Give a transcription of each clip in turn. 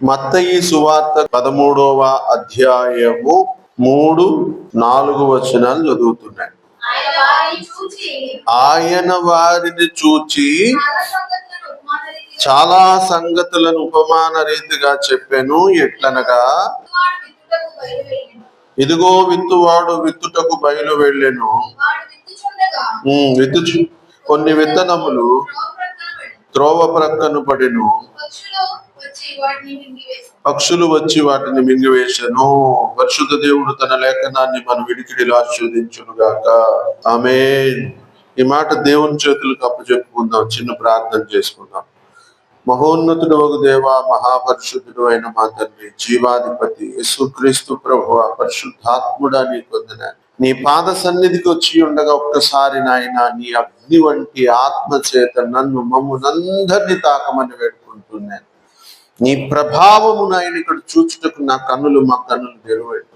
మత్తయి సువార్త పదమూడవ అధ్యాయము మూడు నాలుగు వచనాలు చదువుతున్నాయి ఆయన వారిని చూచి చాలా సంగతులను ఉపమాన రీతిగా చెప్పాను ఎట్లనగా ఇదిగో విత్తువాడు విత్తుటకు బయలు వెళ్ళెను విత్తు కొన్ని విత్తనములు త్రోవ ప్రక్కను పడెను. పక్షులు వచ్చి వాటిని మింగివేశను పరిశుద్ధ దేవుడు తన లేఖనాన్ని మన విడికిడిలో ఆస్వాదించును గాక ఆమె ఈ మాట దేవుని చేతులకు అప్పచెప్పుకుందాం. చిన్న ప్రార్థన చేసుకుందాం. మహోన్నతుడు ఒక దేవ మహాపరిశుద్ధుడు అయిన మా తండ్రి జీవాధిపతి యేసుక్రీస్తు ప్రభు పరిశుద్ధాత్ముడా నీ పొందిన. నీ పాద సన్నిధికి వచ్చి ఉండగా ఒక్కసారి నాయన నీ అగ్ని వంటి ఆత్మ చేత నన్ను మమ్మునందరినీ తాకమని వేడుకుంటున్నాను. నీ ప్రభావము నాయన ఇక్కడ చూచుటకు నా కన్నులు మా కన్నులు తెరవండి.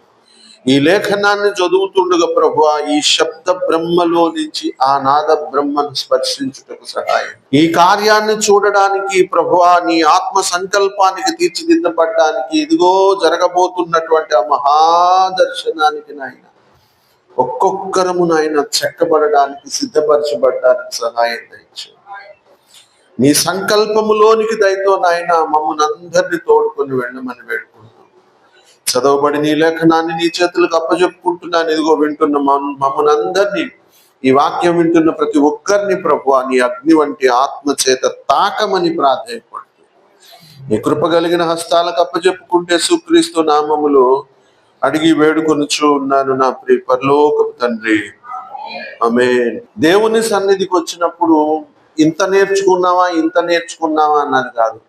ఈ లేఖనాన్ని చదువుతుండగా ప్రభు ఈ శబ్ద బ్రహ్మలో నుంచి ఆ నాద బ్రహ్మను స్పర్శించుటకు సహాయం. ఈ కార్యాన్ని చూడడానికి ప్రభు నీ ఆత్మ సంకల్పానికి తీర్చిదిద్దపడడానికి ఇదిగో జరగబోతున్నటువంటి ఆ మహాదర్శనానికి నాయన ఒక్కొక్కరము నాయన చెక్కబడడానికి సిద్ధపరచబడడానికి సహాయం దయచేయండి. నీ సంకల్పములోనికి దయతో నాయన మమ్మల్ని అందరినీ తోడుకొని వెళ్ళమని వేడుకుంటున్నాం. చదవబడి నీ లేఖనాన్ని నీ చేతులకు అప్పచెప్పుకుంటున్నాను ఇదిగో వింటున్న మమ్మల్ని అందరినీ ఈ వాక్యం వింటున్న ప్రతి ఒక్కరిని ప్రభు నీ అగ్ని వంటి ఆత్మ చేత తాకమని ప్రాధాయపడుతుంది నీ కృప కలిగిన హస్తాలకు అప్పచెప్పుకుంటే సుక్రీస్తు నామములో అడిగి వేడుకొనుచు ఉన్నాను నా ప్రియ పరలోకపు తండ్రి. ఆమె దేవుని సన్నిధికి వచ్చినప్పుడు ఇంత నేర్చుకున్నావా ఇంత నేర్చుకున్నావా అన్నది కాదు.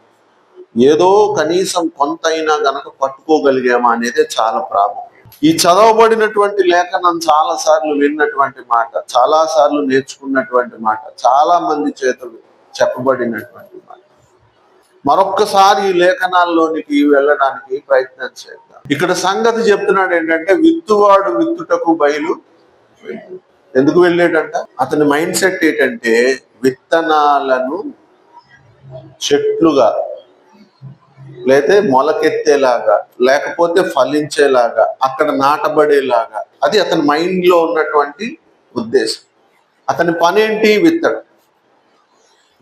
ఏదో కనీసం కొంతైనా గనక పట్టుకోగలిగామా అనేదే చాలా ప్రాబ్లం. ఈ చదవబడినటువంటి లేఖనం చాలా సార్లు విన్నటువంటి మాట చాలా సార్లు నేర్చుకున్నటువంటి మాట చాలా మంది చేతులు చెప్పబడినటువంటి మాట. మరొక్కసారి ఈ లేఖనాల్లోనికి వెళ్ళడానికి ప్రయత్నం చేద్దాం. ఇక్కడ సంగతి చెప్తున్నాడు ఏంటంటే విత్తువాడు విత్తుటకు బయలు ఎందుకు వెళ్ళాడంట? అతని మైండ్ సెట్ ఏంటంటే విత్తనాలను చెట్లుగా లేతే మొలకెత్తేలాగా లేకపోతే ఫలించేలాగా అక్కడ నాటబడేలాగా. అది అతని మైండ్లో ఉన్నటువంటి ఉద్దేశం. అతని పని ఏంటి? విత్తడం.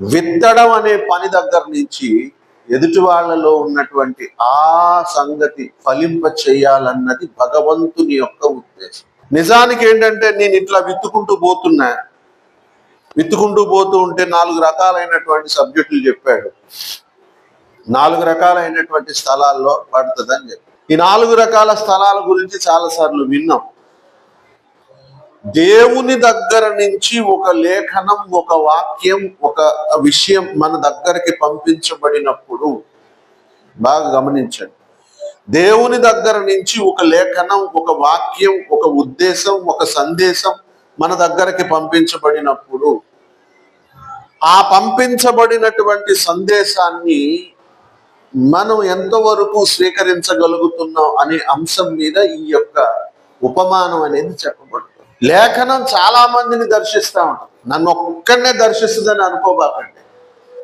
విత్తడం అనే పని దగ్గర నుంచి ఎదుటి వాళ్ళలో ఉన్నటువంటి ఆ సంగతి ఫలింప చేయాలన్నది భగవంతుని యొక్క ఉద్దేశం. నిజానికి ఏంటంటే నేను ఇట్లా విత్తుకుంటూ పోతున్నా. విత్తుకుంటూ పోతూ ఉంటే నాలుగు రకాలైనటువంటి సబ్జెక్టులు చెప్పాడు. నాలుగు రకాలైనటువంటి స్థలాల్లో పడుతుందని చెప్పి ఈ నాలుగు రకాల స్థలాల గురించి చాలా సార్లు విన్నాం. దేవుని దగ్గర నుంచి ఒక లేఖనం ఒక వాక్యం ఒక విషయం మన దగ్గరికి పంపించబడినప్పుడు బాగా గమనించండి. దేవుని దగ్గర నుంచి ఒక లేఖనం ఒక వాక్యం ఒక ఉద్దేశం ఒక సందేశం మన దగ్గరకి పంపించబడినప్పుడు ఆ పంపించబడినటువంటి సందేశాన్ని మనం ఎంతవరకు స్వీకరించగలుగుతున్నాం అనే అంశం మీద ఈ యొక్క ఉపమానం అనేది చెప్పబడుతుంది. లేఖనం చాలా మందిని దర్శిస్తా ఉంటుంది నన్ను ఒక్కడనే దర్శిస్తుందని అనుకోబాకండి.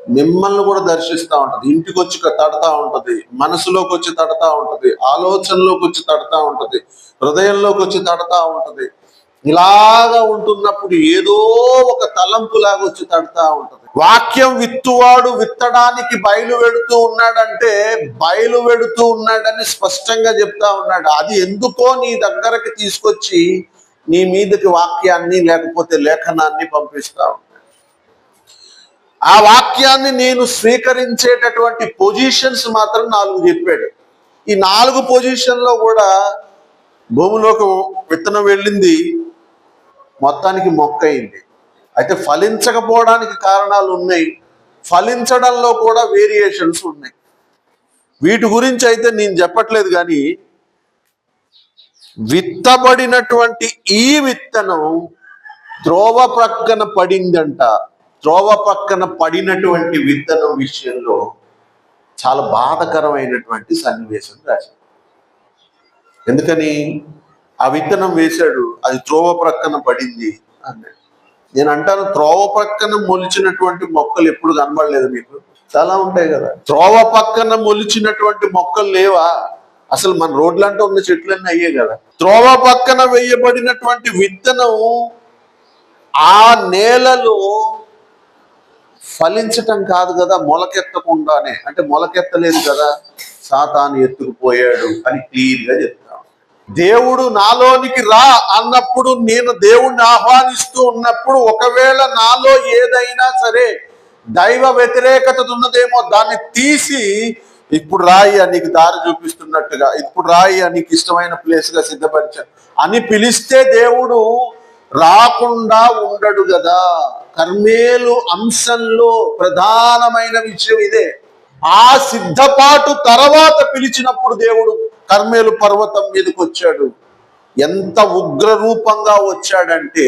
మిమ్మల్ని కూడా దర్శిస్తూ ఉంటుంది. ఇంటికి వచ్చి తడతా ఉంటుంది. మనసులోకి వచ్చి తడతా ఉంటుంది. ఆలోచనలోకి వచ్చి తడతా ఉంటుంది. హృదయంలోకి వచ్చి తడతా ఉంటుంది. ఇలాగా ఉంటున్నప్పుడు ఏదో ఒక తలంపు లాగా వచ్చి తడతా ఉంటుంది. వాక్యం విత్తువాడు విత్తడానికి బయలు వెడుతూ ఉన్నాడంటే బయలు వెడుతూ ఉన్నాడని స్పష్టంగా చెప్తా ఉన్నాడు. అది ఎందుకో నీ దగ్గరకి తీసుకొచ్చి నీ మీదకి వాక్యాన్ని లేకపోతే లేఖనాన్ని పంపిస్తా ఉన్నాడు ఆ వాక్యాన్ని నేను స్వీకరించేటటువంటి పొజిషన్స్ మాత్రం నాలుగు చెప్పాడు. ఈ నాలుగు పొజిషన్లో కూడా భూమిలోకి విత్తనం వెళ్ళింది మొత్తానికి మొక్క అయింది. అయితే ఫలించకపోవడానికి కారణాలు ఉన్నాయి. ఫలించడంలో కూడా వేరియేషన్స్ ఉన్నాయి. వీటి గురించి అయితే నేను చెప్పట్లేదు కానీ విత్తబడినటువంటి ఈ విత్తనం త్రోవ ప్రక్కన పడిందంట. త్రోవ పక్కన పడినటువంటి విత్తనం విషయంలో చాలా బాధకరమైనటువంటి సన్నివేశం రాశాడు ఎందుకని? ఆ విత్తనం వేశాడు అది త్రోవ ప్రక్కన పడింది అన్నాడు. నేను అంటాను త్రోవ ప్రక్కన మొలిచినటువంటి మొక్కలు ఎప్పుడు కనబడలేదు మీకు? చాలా ఉంటాయి కదా. త్రోవ పక్కన మొలిచినటువంటి మొక్కలు లేవా? అసలు మన రోడ్లంటే ఉన్న చెట్లన్నీ అయ్యే కదా. త్రోవ పక్కన వేయబడినటువంటి విత్తనం ఆ నేలలో ఫలించటం కాదు కదా మొలకెత్తకుండానే. అంటే మొలకెత్తలేదు కదా సాతాను ఎత్తుకుపోయాడు అని క్లియర్గా చెప్తాను దేవుడు నాలోనికి రా అన్నప్పుడు నేను దేవుణ్ణి ఆహ్వానిస్తూ ఉన్నప్పుడు ఒకవేళ నాలో ఏదైనా సరే దైవ వ్యతిరేకత ఉన్నదేమో దాన్ని తీసి ఇప్పుడు రాయి నీకు దారి చూపిస్తున్నట్టుగా ఇప్పుడు రాయి నీకు ఇష్టమైన ప్లేస్గా సిద్ధపరిచాను అని పిలిస్తే దేవుడు రాకుండా ఉండడు కదా కర్మేలు అంశంలో ప్రధానమైన విషయం ఇదే. ఆ సిద్ధపాటు తర్వాత పిలిచినప్పుడు దేవుడు కర్మేలు పర్వతం మీదకి వచ్చాడు ఎంత ఉగ్ర రూపంగా వచ్చాడంటే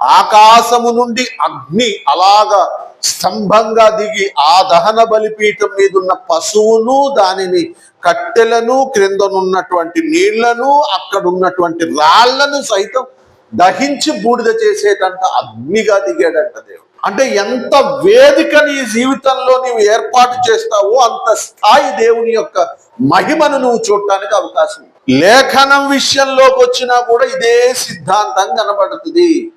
ఆకాశము నుండి అగ్ని అలాగా స్తంభంగా దిగి ఆ దహన బలిపీఠం మీద ఉన్న పశువును దానిని కట్టెలను క్రిందనున్నటువంటి నీళ్ళను అక్కడ ఉన్నటువంటి రాళ్ళను సైతం దహించి బూడిద చేసేటంత అగ్నిగా దిగాడంట దేవుడు. అంటే ఎంత వేదిక నీ జీవితంలో నీవు ఏర్పాటు చేస్తావో అంత స్థాయి దేవుని యొక్క మహిమను నువ్వు చూడటానికి అవకాశం లేఖనం విషయంలోకి వచ్చినా కూడా ఇదే సిద్ధాంతం కనబడుతుంది.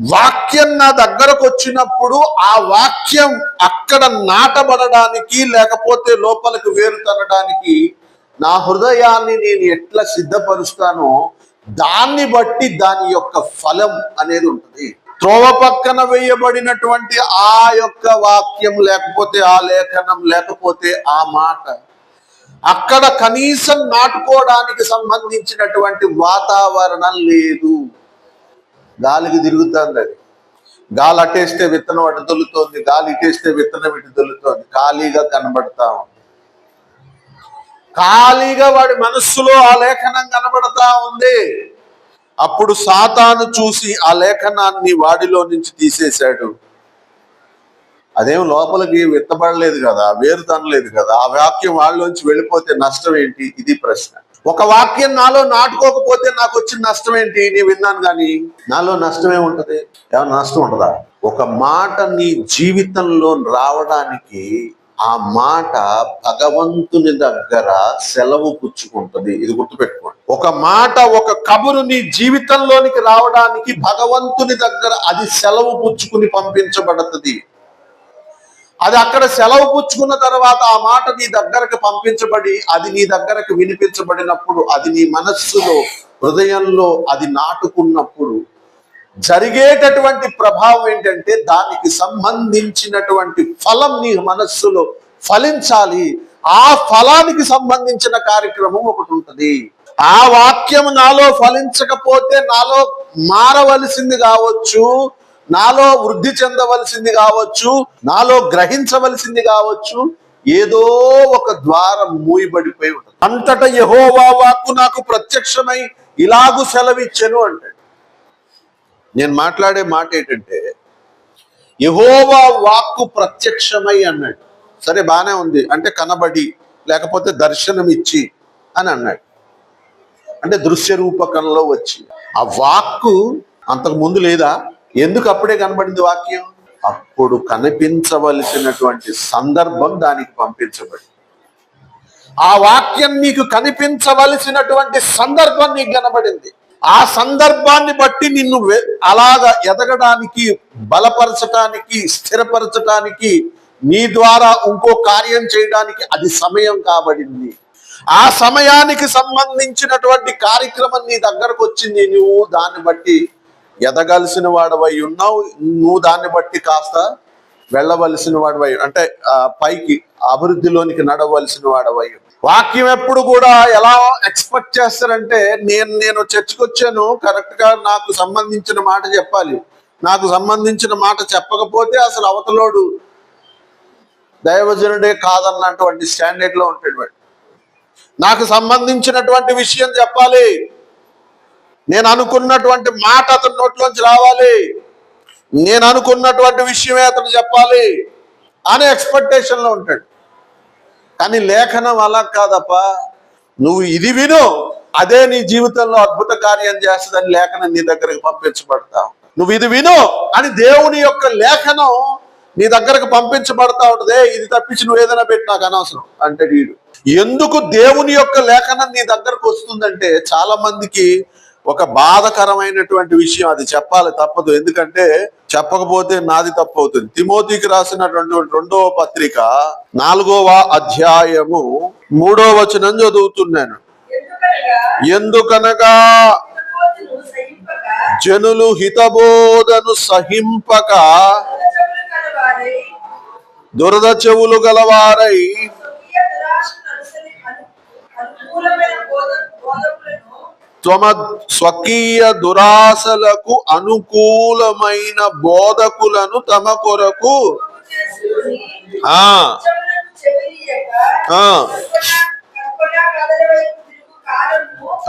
వాక్యం నా దగ్గరకు వచ్చినప్పుడు ఆ వాక్యం అక్కడ నాటబడడానికి లేకపోతే లోపలికి వేరు తనడానికి నా హృదయాన్ని నేను ఎట్లా సిద్ధపరుస్తానో దాన్ని బట్టి దాని యొక్క ఫలం అనేది ఉంటుంది. త్రోవ పక్కన వేయబడినటువంటి ఆ యొక్క వాక్యం లేకపోతే ఆ లేఖనం లేకపోతే ఆ మాట అక్కడ కనీసం నాటుకోవడానికి సంబంధించినటువంటి వాతావరణం లేదు. గాలికి తిరుగుతుంది అది. గాలి అటేస్తే విత్తనం అటు దొల్లుతోంది గాలి ఇటేస్తే విత్తనం ఇటు దొల్లుతోంది ఖాళీగా కనబడతా ఉంది. ఖాళీగా వాడి మనస్సులో ఆ లేఖనం కనబడతా ఉంది. అప్పుడు సాతాను చూసి ఆ లేఖనాన్ని వాడిలో నుంచి తీసేశాడు. అదేం లోపలికి విత్తబడలేదు కదా వేరు తనలేదు కదా ఆ వాక్యం వాళ్ళలోంచి వెళ్ళిపోతే నష్టం ఏంటి? ఇది ప్రశ్న. ఒక వాక్యం నాలో నాటుకోకపోతే నాకు వచ్చిన నష్టం ఏంటి? నేను విన్నాను కానీ నాలో నష్టమే ఉంటది? ఏమన్నా నష్టం ఉంటుందా? ఒక మాట నీ జీవితంలో రావడానికి ఆ మాట భగవంతుని దగ్గర సెలవు పుచ్చుకుంటది. ఇది గుర్తుపెట్టుకోండి. ఒక మాట ఒక కబురు నీ జీవితంలోనికి రావడానికి భగవంతుని దగ్గర అది సెలవు పుచ్చుకుని పంపించబడుతుంది. అది అక్కడ సెలవు పుచ్చుకున్న తర్వాత ఆ మాట నీ దగ్గరకు పంపించబడి అది నీ దగ్గరకు వినిపించబడినప్పుడు అది నీ మనస్సులో హృదయంలో అది నాటుకున్నప్పుడు జరిగేటటువంటి ప్రభావం ఏంటంటే దానికి సంబంధించినటువంటి ఫలం నీ మనస్సులో ఫలించాలి. ఆ ఫలానికి సంబంధించిన కార్యక్రమం ఒకటి ఉంటుంది. ఆ వాక్యం నాలో ఫలించకపోతే నాలో మారవలసింది కావచ్చు నాలో వృద్ధి చెందవలసింది కావచ్చు నాలో గ్రహించవలసింది కావచ్చు ఏదో ఒక ద్వారం మూయబడిపోయి ఉంటుంది. అంతటా యహోవా వాక్కు నాకు ప్రత్యక్షమై ఇలాగు సెలవిచ్చెను అంటాడు. నేను మాట్లాడే మాట ఏంటంటే యహోవా వాక్కు ప్రత్యక్షమై అన్నాడు. సరే బాగానే ఉంది. అంటే కనబడి లేకపోతే దర్శనం ఇచ్చి అని అన్నాడు. అంటే దృశ్య రూపకంలో వచ్చి. ఆ వాక్కు అంతకు ముందు లేదా? ఎందుకు అప్పుడే కనబడింది వాక్యం? అప్పుడు కనిపించవలసినటువంటి సందర్భం దానికి పంపించబడి ఆ వాక్యం నీకు కనిపించవలసినటువంటి సందర్భం నీకు కనబడింది. ఆ సందర్భాన్ని బట్టి నిన్ను వె- అలాగా ఎదగడానికి బలపరచటానికి స్థిరపరచటానికి నీ ద్వారా ఇంకో కార్యం చేయడానికి అది సమయం కాబడింది. ఆ సమయానికి సంబంధించినటువంటి కార్యక్రమం నీ దగ్గరకు వచ్చింది. నువ్వు దాన్ని బట్టి ఎదగాల్సిన వాడవై ఉన్నావు. నువ్వు దాన్ని బట్టి కాస్త వెళ్ళవలసిన వాడవై అంటే పైకి అభివృద్ధిలోనికి నడవలసిన వాడవై ఉన్నావు. వాక్యం ఎప్పుడు కూడా ఎలా ఎక్స్పెక్ట్ చేస్తారంటే నేను నేను చర్చకు వచ్చాను కరెక్ట్గా నాకు సంబంధించిన మాట చెప్పాలి. నాకు సంబంధించిన మాట చెప్పకపోతే అసలు అవతలోడు దైవజనుడే కాదన్నటువంటి స్టాండర్డ్లో ఉంటాడు వాడు. నాకు సంబంధించినటువంటి విషయం చెప్పాలి. నేను అనుకున్నటువంటి మాట అతని నోట్లోంచి రావాలి. నేను అనుకున్నటువంటి విషయమే అతను చెప్పాలి. అనే ఎక్స్పెక్టేషన్లో ఉంటాడు. కానీ లేఖనం అలా కాదప్పా. నువ్వు ఇది విను అదే నీ జీవితంలో అద్భుత కార్యం చేస్తుందని లేఖనం నీ దగ్గరకు పంపించబడతావు నువ్వు ఇది విను అని దేవుని యొక్క లేఖనం నీ దగ్గరకు పంపించబడతా ఉంటది. ఇది తప్పించి నువ్వు ఏదైనా పెట్టి నాకు అనవసరం అంటే వీడు. ఎందుకు దేవుని యొక్క లేఖనం నీ దగ్గరకు వస్తుందంటే చాలా మందికి ఒక బాధకరమైనటువంటి విషయం అది చెప్పాలి తప్పదు. ఎందుకంటే చెప్పకపోతే నాది తప్పు అవుతుంది. తిమోతికి రాసినటువంటి రెండవ పత్రిక నాలుగవ అధ్యాయము మూడో వచనం చదువుతున్నాను. ఎందుకనగా జనులు హితబోధను సహింపక దురద చెవులు గలవారై త్వమ స్వకీయ దురాశలకు అనుకూలమైన బోధకులను తమ కొరకు. ఆ. ఆ.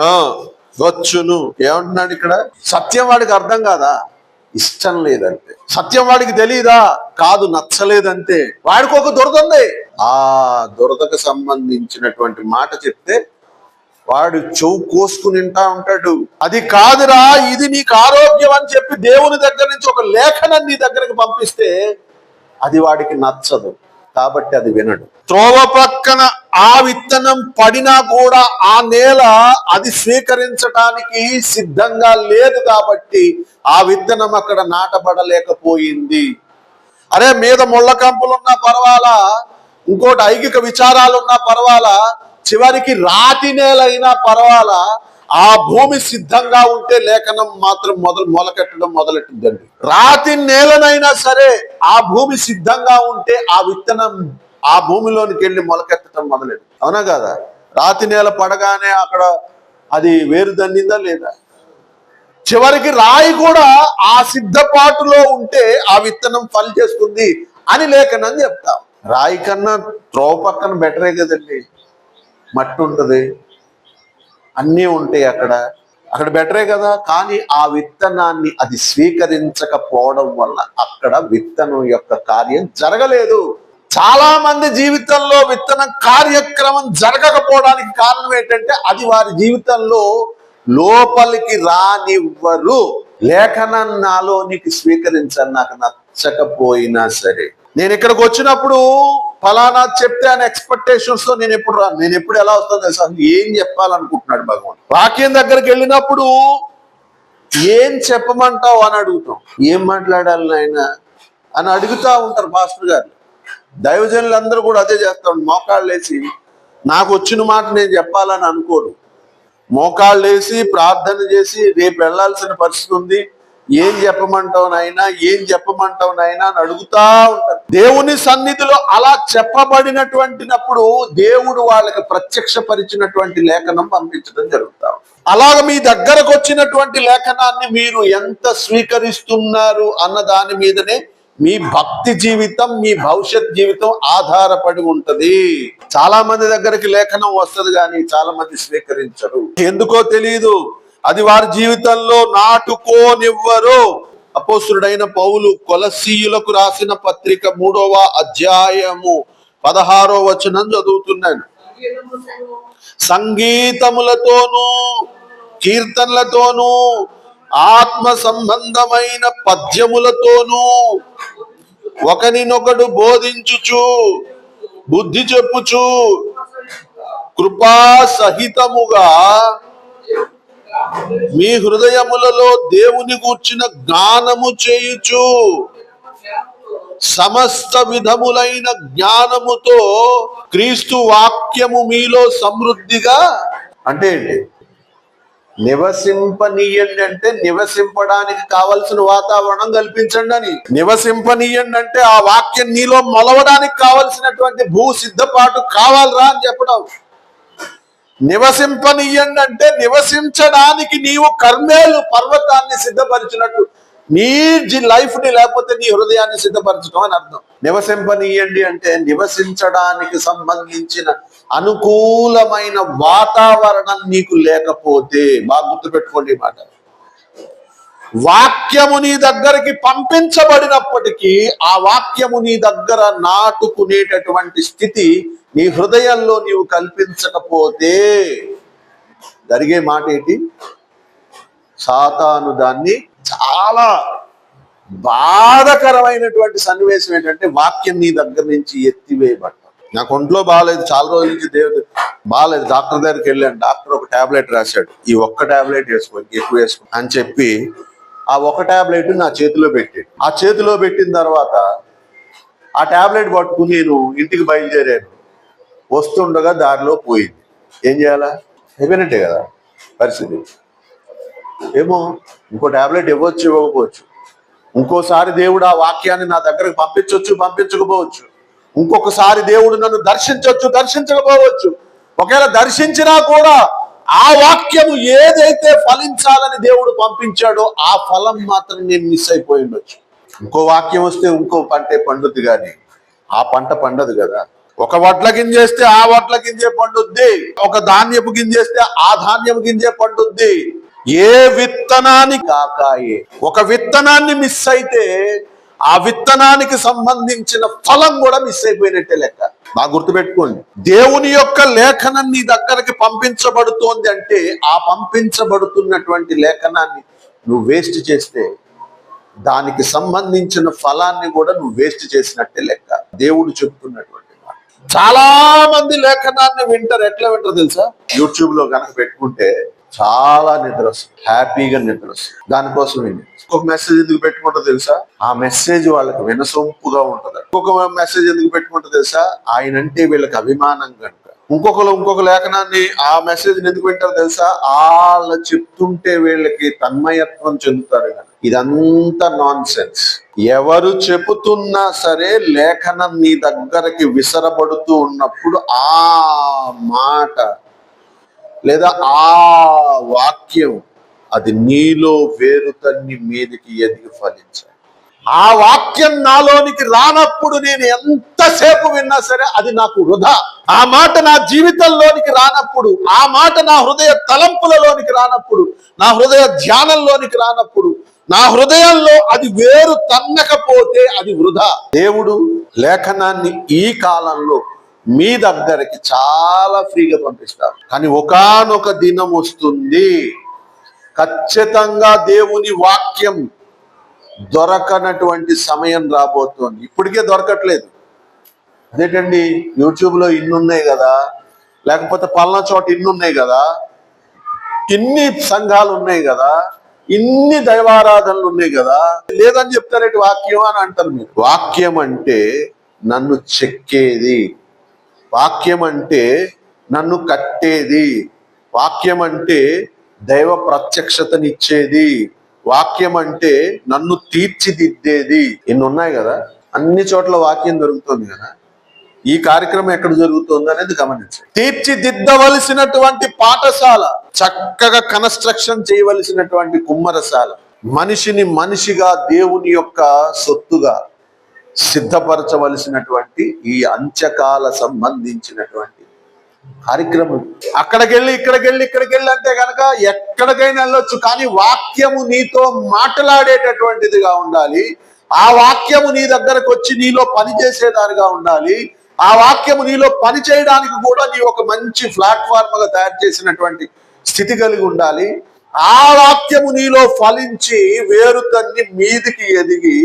ఆ. వచ్చును. ఏమంటున్నాడు ఇక్కడ? సత్యం వాడికి అర్థం కాదా? ఇష్టం లేదంటే. సత్యం వాడికి తెలియదా కాదు నచ్చలేదంతే వాడికి ఒక దురద ఉంది. ఆ దురదకు సంబంధించినటువంటి మాట చెప్తే వాడు చెవు కోసుకుని ఉంటాడు. అది కాదురా ఇది నీకు ఆరోగ్యం అని చెప్పి దేవుని దగ్గర నుంచి ఒక లేఖనం నీ దగ్గరికి పంపిస్తే అది వాడికి నచ్చదు. కాబట్టి అది వినడు. త్రోవ పక్కన ఆ విత్తనం పడినా కూడా ఆ నేల అది స్వీకరించటానికి సిద్ధంగా లేదు కాబట్టి ఆ విత్తనం అక్కడ నాటబడలేకపోయింది. అరే మీద ముళ్ళ కంపులున్నా పర్వాలా? ఇంకోటి ఐగిక విచారాలున్నా పర్వాలా? చివరికి రాతి నేలైనా పర్వాలా? ఆ భూమి సిద్ధంగా ఉంటే లేఖనం మాత్రం మొదలు మొలకెట్టడం మొదలెట్టిందండి. రాతి నేలనైనా సరే ఆ భూమి సిద్ధంగా ఉంటే ఆ విత్తనం ఆ భూమిలోనికి వెళ్ళి మొలకెత్తడం మొదలెట్టు అవునా కదా? రాతి నేల పడగానే అక్కడ అది వేరు దండిందా లేదా? చివరికి రాయి కూడా ఆ సిద్ధపాటులో ఉంటే ఆ విత్తనం ఫలి చేస్తుంది అని లేఖనం చెప్తాం. రాయి కన్నా త్రోవ పక్కన బెటరే కదండి. మట్టి ఉంటుంది అన్నీ ఉంటాయి అక్కడ. అక్కడ బెటరే కదా. కానీ ఆ విత్తనాన్ని అది స్వీకరించకపోవడం వల్ల అక్కడ విత్తనం యొక్క కార్యం జరగలేదు. చాలా మంది జీవితంలో విత్తన కార్యక్రమం జరగకపోవడానికి కారణం ఏంటంటే అది వారి జీవితంలో లోపలికి రానివ్వరు. లేఖనం నాలోనికి స్వీకరించని నాకు నచ్చకపోయినా సరే. నేను ఇక్కడికి వచ్చినప్పుడు ఫలానా చెప్తే అని ఎక్స్పెక్టేషన్స్తో నేను ఎప్పుడు రాను నేను ఎప్పుడు ఎలా వస్తుందో తెలుసా? అసలు ఏం చెప్పాలనుకుంటున్నాడు భగవాన్? వాక్యం దగ్గరికి వెళ్ళినప్పుడు ఏం చెప్పమంటావు అని అడుగుతాం. ఏం మాట్లాడాలి నాయన అని అడుగుతా ఉంటారు మాస్టర్ గారు. దైవజనులందరూ కూడా అదే చేస్తాడు మోకాళ్ళు వేసి నాకు వచ్చిన మాట నేను చెప్పాలని అనుకోరు. మోకాళ్ళు వేసి ప్రార్థన చేసి రేపు వెళ్ళాల్సిన పరిస్థితి ఉంది. ఏం చెప్పమంటావునైనా ఏం చెప్పమంటావునైనా అని అడుగుతా ఉంటారు. దేవుని సన్నిధిలో అలా చెప్పబడినటువంటినప్పుడు దేవుడు వాళ్ళకి ప్రత్యక్షపరిచినటువంటి లేఖనం పంపించడం జరుగుతాం అలాగ మీ దగ్గరకు వచ్చినటువంటి లేఖనాన్ని మీరు ఎంత స్వీకరిస్తున్నారు అన్న దాని మీదనే మీ భక్తి జీవితం మీ భవిష్యత్ జీవితం ఆధారపడి ఉంటది. చాలా మంది దగ్గరికి లేఖనం వస్తుంది కానీ చాలా మంది స్వీకరించరు. ఎందుకో తెలియదు అది వారి జీవితంలో నాటుకోనివ్వరు. అపోసురుడైన పౌలు కొలసీయులకు రాసిన పత్రిక మూడవ అధ్యాయము పదహారో వచనం చదువుతున్నాను సంగీతములతోనూ కీర్తనలతోనూ ఆత్మ సంబంధమైన పద్యములతోనూ ఒకనినొకడు బోధించుచు బుద్ధి చెప్పుచు కృపా సహితముగా మీ హృదయములలో దేవుని గూర్చిన జ్ఞానము చేయుచు సమస్త విధములైన జ్ఞానముతో క్రీస్తు వాక్యము మీలో సమృద్ధిగా అంటే నివసింపనీయండి అంటే నివసింపడానికి కావలసిన వాతావరణం కల్పించండి అని. నివసింపనీయండి అంటే ఆ వాక్యం నీలో మొలవడానికి కావలసినటువంటి భూ సిద్ధపాటు కావాలరా అని చెప్పడం. నివసింపనీయండి అంటే నివసించడానికి నీవు కర్మేలు పర్వతాన్ని సిద్ధపరిచినట్టు నీ లైఫ్ని లేకపోతే నీ హృదయాన్ని సిద్ధపరచడం అని అర్థం. నివసింపనీయండి అంటే నివసించడానికి సంబంధించిన అనుకూలమైన వాతావరణం నీకు లేకపోతే బాగా గుర్తుపెట్టుకోండి ఈ మాట. వాక్యము నీ దగ్గరికి పంపించబడినప్పటికీ ఆ వాక్యము నీ దగ్గర నాటుకునేటటువంటి స్థితి నీ హృదయంలో నీవు కల్పించకపోతే జరిగే మాట ఏంటి? సాతాను దాన్ని చాలా బాధకరమైనటువంటి సన్నివేశం ఏంటంటే వాక్యం నీ దగ్గర నుంచి ఎత్తివేయబడ్డ నాకు ఒంట్లో బాగాలేదు చాలా రోజుల నుంచి దేవుడు బాగాలేదు డాక్టర్ దగ్గరికి వెళ్ళాను డాక్టర్ ఒక టాబ్లెట్ రాశాడు. ఈ ఒక్క టాబ్లెట్ వేసుకో ఎక్కువ వేసుకో అని చెప్పి ఆ ఒక టాబ్లెట్ నా చేతిలో పెట్టి ఆ చేతిలో పెట్టిన తర్వాత ఆ ట్యాబ్లెట్ పట్టుకుని నేను ఇంటికి బయలుదేరాను. వస్తుండగా దారిలో పోయింది. ఏం చేయాలా? అయిపోయినట్టే కదా పరిస్థితి. ఏమో ఇంకో టాబ్లెట్ ఇవ్వచ్చు ఇవ్వకపోవచ్చు. ఇంకోసారి దేవుడు ఆ వాక్యాన్ని నా దగ్గరకు పంపించవచ్చు పంపించకపోవచ్చు. ఇంకొకసారి దేవుడు నన్ను దర్శించవచ్చు దర్శించకపోవచ్చు. ఒకవేళ దర్శించినా కూడా ఆ వాక్యము ఏదైతే ఫలించాలని దేవుడు పంపించాడో ఆ ఫలం మాత్రం నేను మిస్ అయిపోయి ఉండొచ్చు. ఇంకో వాక్యం వస్తే ఇంకో పంటే పండుద్ది కానీ ఆ పంట పండదు కదా. ఒక వడ్ల గింజేస్తే ఆ వడ్ల గింజే పండుద్ది. ఒక ధాన్యపు గింజేస్తే ఆ ధాన్యపు గింజే పండుద్ది. ఏ విత్తనాన్ని కాకాయే. ఒక విత్తనాన్ని మిస్ అయితే ఆ విత్తనానికి సంబంధించిన ఫలం కూడా మిస్ అయిపోయినట్టే లెక్క. బాగా గుర్తుపెట్టుకోండి. దేవుని యొక్క లేఖనం నీ దగ్గరకి పంపించబడుతోంది అంటే ఆ పంపించబడుతున్నటువంటి లేఖనాన్ని నువ్వు వేస్ట్ చేస్తే దానికి సంబంధించిన ఫలాన్ని కూడా నువ్వు వేస్ట్ చేసినట్టే లెక్క. దేవుడు చెబుతున్నటువంటి చాలా మంది లేఖనాన్ని వింటారు. ఎట్లా వింటారు తెలుసా? యూట్యూబ్లో కనుక పెట్టుకుంటే చాలా నిద్ర వస్తుంది. హ్యాపీగా నిద్ర వస్తుంది. దానికోసం విని. ఇంకొక మెసేజ్ ఎందుకు పెట్టుకుంటా తెలుసా? ఆ మెసేజ్ వాళ్ళకి వినసొంపుగా ఉంటది. ఇంకొక మెసేజ్ ఎందుకు పెట్టుకుంటా తెలుసా? ఆయన అంటే వీళ్ళకి అభిమానం కనుక. ఇంకొకరు ఇంకొక లేఖనాన్ని ఆ మెసేజ్ ఎందుకు వింటారు తెలుసా? వాళ్ళ చెప్తుంటే వీళ్ళకి తన్మయత్వం చెందుతారు ఇదంతా నాన్ సెన్స్ ఎవరు చెబుతున్నా సరే లేఖనం నీ దగ్గరకి విసరబడుతూ ఉన్నప్పుడు ఆ మాట లేదా ఆ వాక్యం అది నీలో వేరు తన్ని మీదకి ఎదిగి ఫలించాలి ఆ వాక్యం నాలోనికి రానప్పుడు నేను ఎంతసేపు విన్నా సరే అది నాకు వృధా. ఆ మాట నా జీవితంలోనికి రానప్పుడు ఆ మాట నా హృదయ తలంపులలోనికి రానప్పుడు నా హృదయ ధ్యానంలోనికి రానప్పుడు నా హృదయంలో అది వేరు తన్నకపోతే అది వృధా. దేవుడు లేఖనాన్ని ఈ కాలంలో మీ దగ్గరికి చాలా ఫ్రీగా పంపిస్తారు కానీ ఒకానొక దినం వస్తుంది. ఖచ్చితంగా దేవుని వాక్యం దొరకనటువంటి సమయం రాబోతోంది. ఇప్పటికే దొరకట్లేదు. అదేంటండి? యూట్యూబ్లో ఇన్ని ఉన్నాయి కదా. లేకపోతే పలానా చోట ఇన్ని ఉన్నాయి కదా. ఇన్ని సంఘాలు ఉన్నాయి కదా. ఇన్ని దైవారాధనలు ఉన్నాయి కదా. లేదని చెప్తారేంటి వాక్యం అని అంటారు మీరు? వాక్యం అంటే నన్ను చెక్కేది. వాక్యం అంటే నన్ను కట్టేది. వాక్యం అంటే దైవ ప్రత్యక్షతనిచ్చేది. వాక్యం అంటే నన్ను తీర్చిదిద్దేది. ఇన్ని ఉన్నాయి కదా? అన్ని చోట్ల వాక్యం దొరుకుతుంది కదా. ఈ కార్యక్రమం ఎక్కడ జరుగుతుంది అనేది గమనించండి. తీర్చిదిద్దవలసినటువంటి పాఠశాల చక్కగా కన్స్ట్రక్షన్ చేయవలసినటువంటి కుమ్మరశాల మనిషిని మనిషిగా దేవుని యొక్క సొత్తుగా సిద్ధపరచవలసినటువంటి ఈ అంత్యకాల సంబంధించినటువంటి కార్యక్రమం. అక్కడికి వెళ్ళి ఇక్కడికెళ్ళి అంటే కనుక ఎక్కడికైనా వెళ్ళొచ్చు కానీ వాక్యము నీతో మాట్లాడేటటువంటిదిగా ఉండాలి. ఆ వాక్యము నీ దగ్గరకు వచ్చి నీలో పనిచేసేదానిగా ఉండాలి. ఆ వాక్యము నీలో పని చేయడానికి కూడా నీ ఒక మంచి ప్లాట్ఫామ్గా తయారు చేసినటువంటి స్థితి కలిగి ఉండాలి. ఆ వాక్యము నీలో ఫలించి వేరు తన్ని మీదికి ఎదిగి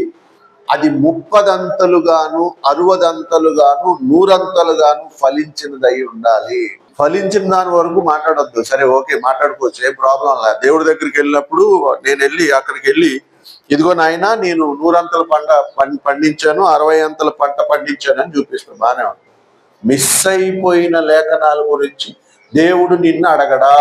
అది ముప్పదంతలుగాను అరవదంతలుగాను నూరంతలుగాను ఫలించినదై ఉండాలి. ఫలించిన దాని వరకు మాట్లాడొద్దు. సరే ఓకే మాట్లాడుకోవచ్చు. ఏం ప్రాబ్లం లేదు. దేవుడి దగ్గరికి వెళ్ళినప్పుడు నేను వెళ్ళి అక్కడికి వెళ్ళి ఇదిగో నాయన నేను నూరంతల పంట పండించాను అరవై అంతల పంట పండించాను అని చూపిస్తాను. బాగానే మిస్ అయిపోయిన లేఖనాల గురించి దేవుడు నిన్ను అడగడా.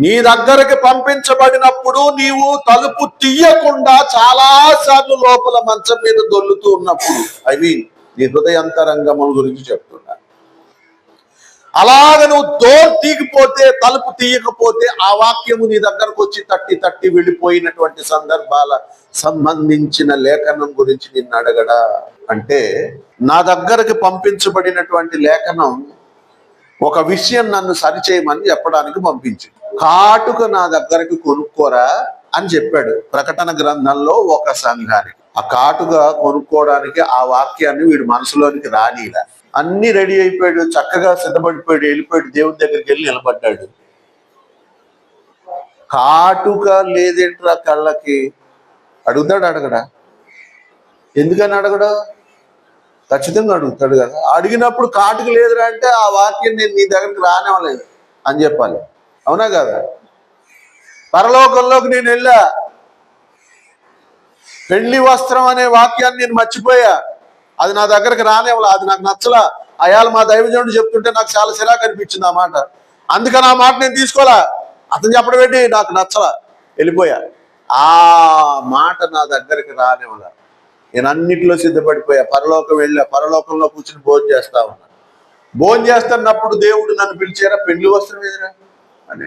నీ దగ్గరకి పంపించబడినప్పుడు నీవు తలుపు తీయకుండా చాలా సార్లు లోపల మంచం మీద దొల్లుతూ ఉన్నప్పుడు ఐ మీన్ నీ హృదయంతరంగముల గురించి చెప్తున్నా. అలాగ నువ్వు డోర్ తీగిపోతే తలుపు తీయకపోతే ఆ వాక్యము నీ దగ్గరకు వచ్చి తట్టి తట్టి వెళ్ళిపోయినటువంటి సందర్భాల సంబంధించిన లేఖనం గురించి నిన్ను అడగడా. అంటే నా దగ్గరకు పంపించబడినటువంటి లేఖనం ఒక విషయం నన్ను సరిచేయమని చెప్పడానికి పంపించి. కాటుక నా దగ్గరకు కొనుక్కోరా అని చెప్పాడు ప్రకటన గ్రంథంలో ఒక సంఘానికి. ఆ కాటుక కొనుక్కోవడానికి ఆ వాక్యాన్ని వీడు మనసులోనికి రానిలా అన్ని రెడీ అయిపోయాడు చక్కగా సిద్ధపడిపోయాడు వెళ్ళిపోయాడు దేవుని దగ్గరికి వెళ్ళి నిలబడ్డాడు. కాటుక లేదేంట్రా కళ్ళకి. అడుగుతాడు అడగడా? ఎందుకని అడగడా? ఖచ్చితంగా అడుగుతాడు కదా. అడిగినప్పుడు కాటుకు లేదురా అంటే ఆ వాక్యం నేను నీ దగ్గరికి రానివ్వలేదు అని చెప్పాలి. అవునా కదా? పరలోకంలోకి నేను వెళ్ళా. పెళ్ళి వస్త్రం అనే వాక్యాన్ని నేను మర్చిపోయా. అది నా దగ్గరకు రానివ్వలే అది నాకు నచ్చలా. అయాలు మా దైవజనుడు చెప్తుంటే నాకు చాలా సిరాకు అనిపించింది ఆ మాట. అందుకని ఆ మాట నేను తీసుకోవాలా అతను చెప్పడం ఏంటి? నాకు నచ్చలా. వెళ్ళిపోయా. ఆ మాట నా దగ్గరికి రానివ్వలే. నేను అన్నిటిలో సిద్ధపడిపోయా. పరలోకం వెళ్ళా పరలోకంలో కూర్చుని భోజనం చేస్తా ఉన్నా. భోజనం చేస్తున్నప్పుడు దేవుడు నన్ను పిలిచారా? పెళ్ళి వస్త్రం ఏదిరా అని.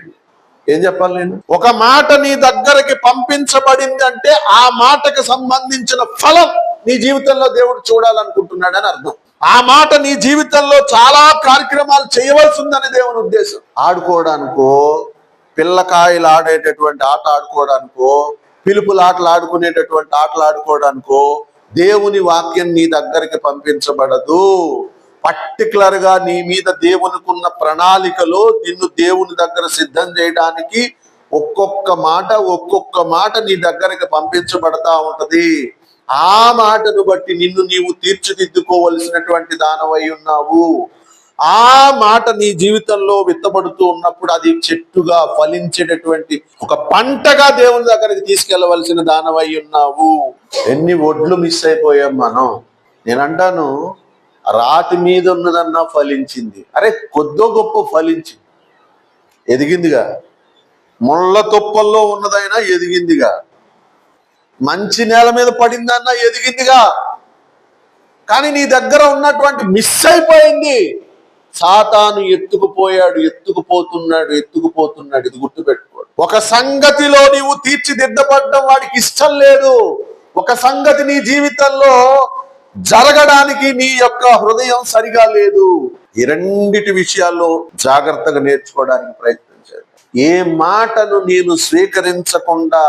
ఏం చెప్పాలి నేను? ఒక మాట నీ దగ్గరకి పంపించబడింది అంటే ఆ మాటకు సంబంధించిన ఫలం నీ జీవితంలో దేవుడు చూడాలనుకుంటున్నాడని అర్థం. ఆ మాట నీ జీవితంలో చాలా కార్యక్రమాలు చేయవలసి ఉందని దేవుని ఉద్దేశం. ఆడుకోవడానికో పిల్లకాయలు ఆడేటటువంటి ఆట ఆడుకోవడానికో పిలుపులు ఆటలు ఆడుకునేటటువంటి ఆటలు ఆడుకోవడానికో దేవుని వాక్యం నీ దగ్గరికి పంపించబడదు. పర్టికులర్గా నీ మీద దేవునికి ఉన్న ప్రణాళికలో నిన్ను దేవుని దగ్గర సిద్ధం చేయడానికి ఒక్కొక్క మాట ఒక్కొక్క మాట నీ దగ్గరికి పంపించబడతా ఉంటది. ఆ మాటను బట్టి నిన్ను నీవు తీర్చిదిద్దుకోవలసినటువంటి దానవై ఉన్నావు. ఆ మాట నీ జీవితంలో విత్తబడుతూ ఉన్నప్పుడు అది చెట్టుగా ఫలించేటటువంటి ఒక పంటగా దేవుని దగ్గరికి తీసుకెళ్ళవలసిన దానవై ఉన్నావు. ఎన్ని ఒడ్లు మిస్ అయిపోయాం మనం. నేనంటాను రాతి మీద ఉన్నదన్నా ఫలించింది. అరే కొద్దో గొప్ప ఫలించింది. ఎదిగిందిగా. ముళ్ళ తొప్పల్లో ఉన్నదైనా ఎదిగిందిగా. మంచి నేల మీద పడిందన్నా ఎదిగిందిగా. కానీ నీ దగ్గర ఉన్నటువంటి మిస్ అయిపోయింది. సాతాను ఎత్తుకుపోయాడు ఎత్తుకుపోతున్నాడు ఎత్తుకుపోతున్నాడు. ఇది గుర్తుపెట్టుకోడు. ఒక సంగతిలో నీవు తీర్చిదిద్దపడడం వాడికి ఇష్టం లేదు. ఒక సంగతి నీ జీవితంలో జరగడానికి నీ యొక్క హృదయం సరిగా లేదు. ఈ రెండిటి విషయాల్లో జాగ్రత్తగా నేర్చుకోవడానికి ప్రయత్నించాడు. ఏ మాటను నేను స్వీకరించకుండా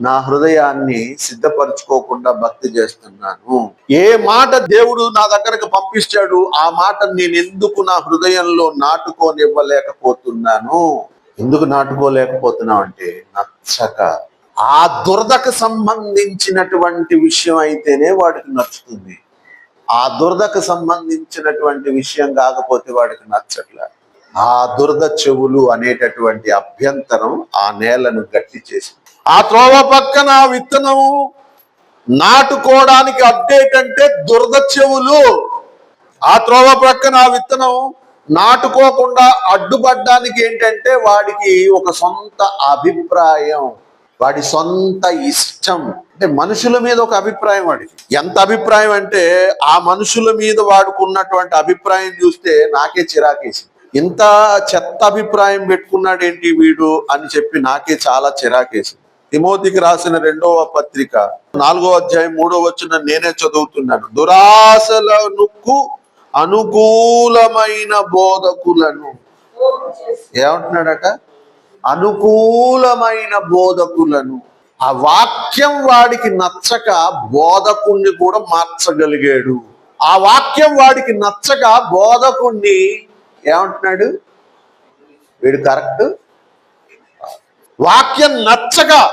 నా హృదయాన్ని సిద్ధపరచుకోకుండా భక్తి చేస్తున్నాను. ఏ మాట దేవుడు నా దగ్గరకు పంపిస్తాడు ఆ మాట నేను ఎందుకు నా హృదయంలో నాటుకోనివ్వలేకపోతున్నాను? ఎందుకు నాటుకోలేకపోతున్నావు అంటే నచ్చక. ఆ దురదకు సంబంధించినటువంటి విషయం అయితేనే వాడికి నచ్చుతుంది. ఆ దురదకు సంబంధించినటువంటి విషయం కాకపోతే వాడికి నచ్చట్లే. ఆ దురద చెవులు అనేటటువంటి అభ్యంతరం ఆ నేలను గట్టి చేసింది. ఆ త్రోవ పక్కన ఆ విత్తనము నాటుకోవడానికి అప్డేట్ అంటే దురద చెవులు. ఆ త్రోవ ప్రక్కన ఆ విత్తనం నాటుకోకుండా అడ్డుపడ్డానికి ఏంటంటే వాడికి ఒక సొంత అభిప్రాయం వాడి సొంత ఇష్టం. అంటే మనుషుల మీద ఒక అభిప్రాయం వాడికి. ఎంత అభిప్రాయం అంటే ఆ మనుషుల మీద వాడుకున్నటువంటి అభిప్రాయం చూస్తే నాకే చిరాకేసి ఇంత చెత్త అభిప్రాయం పెట్టుకున్నాడేంటి వీడు అని చెప్పి నాకే చాలా చిరాకేసి తిమోతికి రాసిన రెండవ పత్రిక నాలుగో అధ్యాయం మూడో వచ్చిన నేనే చదువుతున్నాను. దురాశలకు అనుకూలమైన బోధకులను. ఏమంటున్నాడట? అనుకూలమైన బోధకులను. ఆ వాక్యం వాడికి నచ్చక బోధకుణ్ణి కూడా మార్చగలిగాడు. ఆ వాక్యం వాడికి నచ్చక బోధకుణ్ణి ఏమంటున్నాడు? వీడు కరెక్ట్? వాక్యం నచ్చక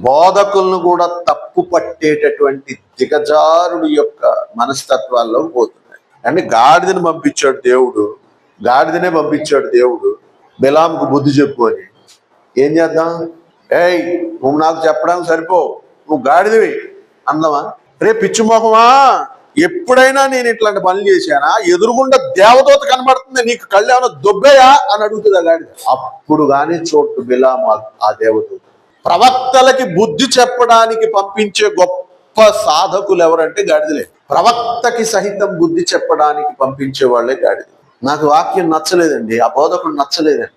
బోధకులను కూడా తప్పు పట్టేటటువంటి దిగజారుడు యొక్క మనస్తత్వాల్లో పోతున్నాయి. అంటే గాడిదని పంపించాడు దేవుడు గాడిదనే పంపించాడు దేవుడు. బెలాంకు బుద్ధి చెప్పు అని. ఏం చేద్దాం? ఏయ్ నువ్వు నాకు చెప్పడానికి సరిపో నువ్వు గాడిదివి. అందమా? రే పిచ్చి మొహమా ఎప్పుడైనా నేను ఇట్లాంటి పనులు చేశానా? ఎదురుగుండా దేవదూత కనబడుతుంది నీకు కళ్ళేమన్నా దొబ్బేయా? అని అడుగుతుంది ఆ అప్పుడు కానీ చోటు బిలాము ఆ- దేవదూత. ప్రవక్తలకి బుద్ధి చెప్పడానికి పంపించే గొప్ప సాధకులు ఎవరంటే గాడిదలే. ప్రవక్తకి సహితం బుద్ధి చెప్పడానికి పంపించే వాళ్ళే గాడిద నాకు వాక్యం నచ్చలేదండి. ఆ బోధకుడు నచ్చలేదండి.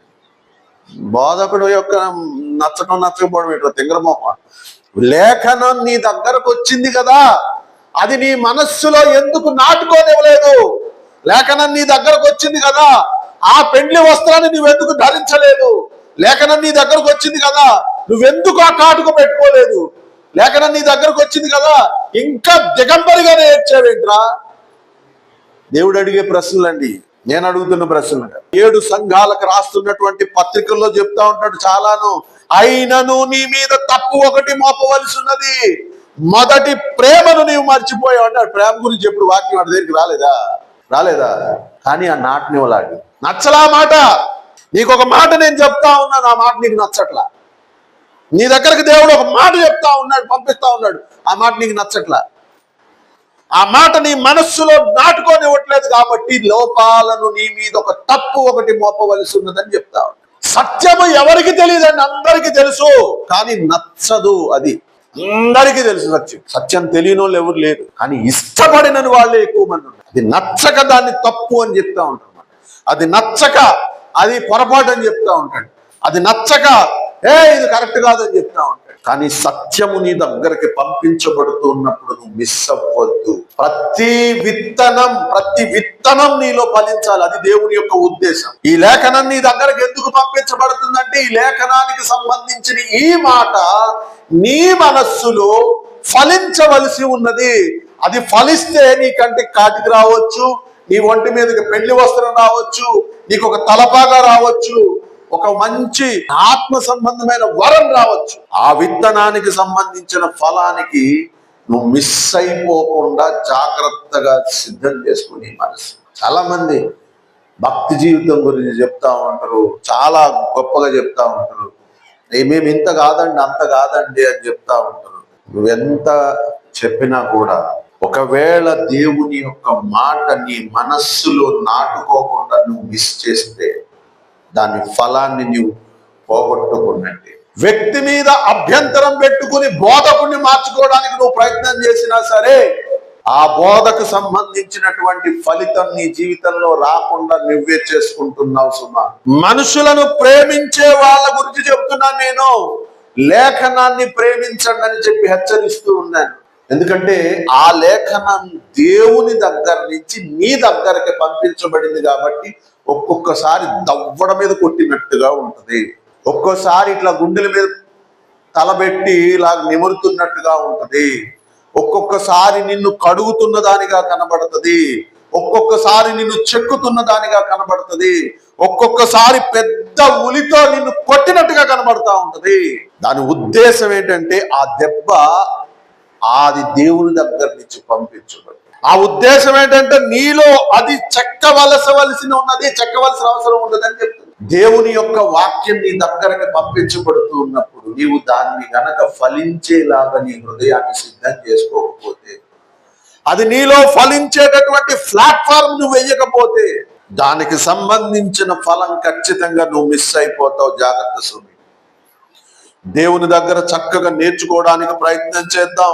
బోధకుడు యొక్క నచ్చటం నచ్చకపోవడం ఏంటో తింగరమోహ. లేఖనం నీ దగ్గరకు వచ్చింది కదా. అది నీ మనస్సులో ఎందుకు నాటుకోనివ్వలేదు? లేఖనం నీ దగ్గరకు వచ్చింది కదా ఆ పెండ్లి వస్త్రాన్ని నువ్వెందుకు ధరించలేదు? లేఖనం నీ దగ్గరకు వచ్చింది కదా నువ్వెందుకు ఆ కాటుకు పెట్టుకోలేదు? లేఖనం నీ దగ్గరకు వచ్చింది కదా ఇంకా దిగంబరిగానే ఏడ్చావేంట్రా? దేవుడు అడిగే ప్రశ్నలండి. నేను అడుగుతున్న ప్రశ్నలు ఏడు సంఘాలకు రాస్తున్నటువంటి పత్రికల్లో చెప్తా ఉంటాడు చాలాను. అయినను నీ మీద తప్పు ఒకటి మోపవలసి ఉన్నది మొదటి ప్రేమను నీవు మర్చిపోయావు అంటే ప్రేమ గురించి ఎప్పుడు వాక్యం వాడి దగ్గరికి రాలేదా? రాలేదా? కానీ ఆ నాట నచ్చలా మాట. నీకు ఒక మాట నేను చెప్తా ఉన్నాను ఆ మాట నీకు నచ్చట్లా? నీ దగ్గరికి దేవుడు ఒక మాట చెప్తా ఉన్నాడు పంపిస్తా ఉన్నాడు ఆ మాట నీకు నచ్చట్లా? ఆ మాట నీ మనస్సులో నాటుకోనివ్వట్లేదు కాబట్టి లోపాలను నీ మీద ఒక తప్పు ఒకటి మోపవలసి ఉన్నదని చెప్తా సత్యము ఎవరికి తెలియదండి? అందరికీ తెలుసు. కానీ నచ్చదు అది. అందరికీ తెలుసు సత్యం. సత్యం తెలియని వాళ్ళు ఎవరు లేరు. కానీ ఇష్టపడినని వాళ్ళే ఎక్కువ మంది ఉంటారు అది నచ్చక దాన్ని తప్పు అని చెప్తా ఉంటారు అది నచ్చక అది పొరపాటు అని చెప్తా ఉంటాడు. అది నచ్చక ఏ ఇది కరెక్ట్ కాదని చెప్తా ఉంటాడు. కానీ సత్యము నీ దగ్గరికి పంపించబడుతున్నప్పుడు నువ్వు మిస్ అవ్వద్దు. ప్రతి విత్తనం ప్రతి విత్తనం నీలో ఫలించాలి. అది దేవుని యొక్క ఉద్దేశం. ఈ లేఖనం నీ దగ్గరకు ఎందుకు పంపించబడుతుందంటే ఈ లేఖనానికి సంబంధించిన ఈ మాట నీ మనస్సులో ఫలించవలసి ఉన్నది. అది ఫలిస్తే నీ కంటికి కాటికి రావచ్చు నీ ఒంటి మీదకి పెళ్ళి వస్త్రం రావచ్చు నీకు ఒక తలపాగా రావచ్చు ఒక మంచి ఆత్మ సంబంధమైన వరం రావచ్చు. ఆ విత్తనానికి సంబంధించిన ఫలానికి నువ్వు మిస్ అయిపోకుండా జాగ్రత్తగా సిద్ధం చేసుకుని మనసు. చాలా మంది భక్తి జీవితం గురించి చెప్తా ఉంటారు చాలా గొప్పగా చెప్తా ఉంటారు. మేము ఇంత కాదండి అంత కాదండి అని చెప్తా ఉంటారు. నువ్వెంత చెప్పినా కూడా ఒకవేళ దేవుని యొక్క మాట నీ మనస్సులో నాటుకోకుండా నువ్వు మిస్ చేస్తే దాని ఫలాన్ని నీవు పోగొట్టుకున్నట్టే వ్యక్తి మీద అభ్యంతరం పెట్టుకుని బోధకుడిని మార్చుకోవడానికి నువ్వు ప్రయత్నం చేసినా సరే ఆ బోధకు సంబంధించినటువంటి ఫలితం నీ జీవితంలో రాకుండా నువ్వే చేసుకుంటున్నావు సుమా. మనుషులను ప్రేమించే వాళ్ళ గురించి చెప్తున్నాను నేను. లేఖనాన్ని ప్రేమించండి అని చెప్పి హెచ్చరిస్తూ ఉన్నాను. ఎందుకంటే ఆ లేఖనం దేవుని దగ్గర నుంచి నీ దగ్గరకి పంపించబడింది కాబట్టి ఒక్కొక్కసారి దవ్వడ మీద కొట్టినట్టుగా ఉంటుంది. ఒక్కోసారి ఇట్లా గుండెల మీద తలబెట్టి ఇలా నిమురుతున్నట్టుగా ఉంటుంది. ఒక్కొక్కసారి నిన్ను కడుగుతున్న దానిగా కనబడుతుంది. ఒక్కొక్కసారి నిన్ను చెక్కుతున్న దానిగా కనబడుతుంది. ఒక్కొక్కసారి పెద్ద ఉలితో నిన్ను కొట్టినట్టుగా కనబడతా ఉంటుంది. దాని ఉద్దేశం ఏంటంటే ఆ దెబ్బ అది దేవుని దగ్గర నుంచి పంపించడం ఆ ఉద్దేశం ఏంటంటే నీలో అది చెక్కవలసవలసిన ఉన్నది చెక్కవలసిన అవసరం ఉండదని చెప్తుంది. దేవుని యొక్క వాక్యం నీ దగ్గరకి పంపించబడుతూ ఉన్నప్పుడు నీవు దాన్ని గనక ఫలించేలాగా నీ హృదయాన్ని సిద్ధం చేసుకోకపోతే అది నీలో ఫలించేటటువంటి ప్లాట్ఫామ్ నువ్వు వెయ్యకపోతే దానికి సంబంధించిన ఫలం ఖచ్చితంగా నువ్వు మిస్ అయిపోతావు. జాగ్రత్త సుమి దేవుని దగ్గర చక్కగా నేర్చుకోవడానికి ప్రయత్నం చేద్దాం.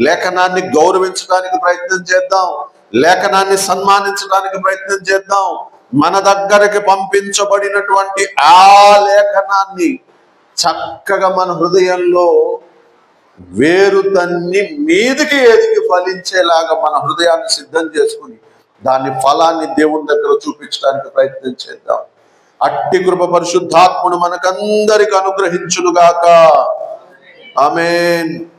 లేఖనాన్ని గౌరవించడానికి ప్రయత్నం చేద్దాం. లేఖనాన్ని సన్మానించడానికి ప్రయత్నం చేద్దాం. మన దగ్గరికి పంపించబడినటువంటి ఆ లేఖనాన్ని చక్కగా మన హృదయంలో వేరు తన్ని మీదికి ఎదిగి ఫలించేలాగా మన హృదయాన్ని సిద్ధం చేసుకుని దాని ఫలాన్ని దేవుని దగ్గర చూపించడానికి ప్రయత్నం చేద్దాం. అట్టి కృప పరిశుద్ధాత్ముడు మనకందరికి అనుగ్రహించునుగాక. ఆమెన్.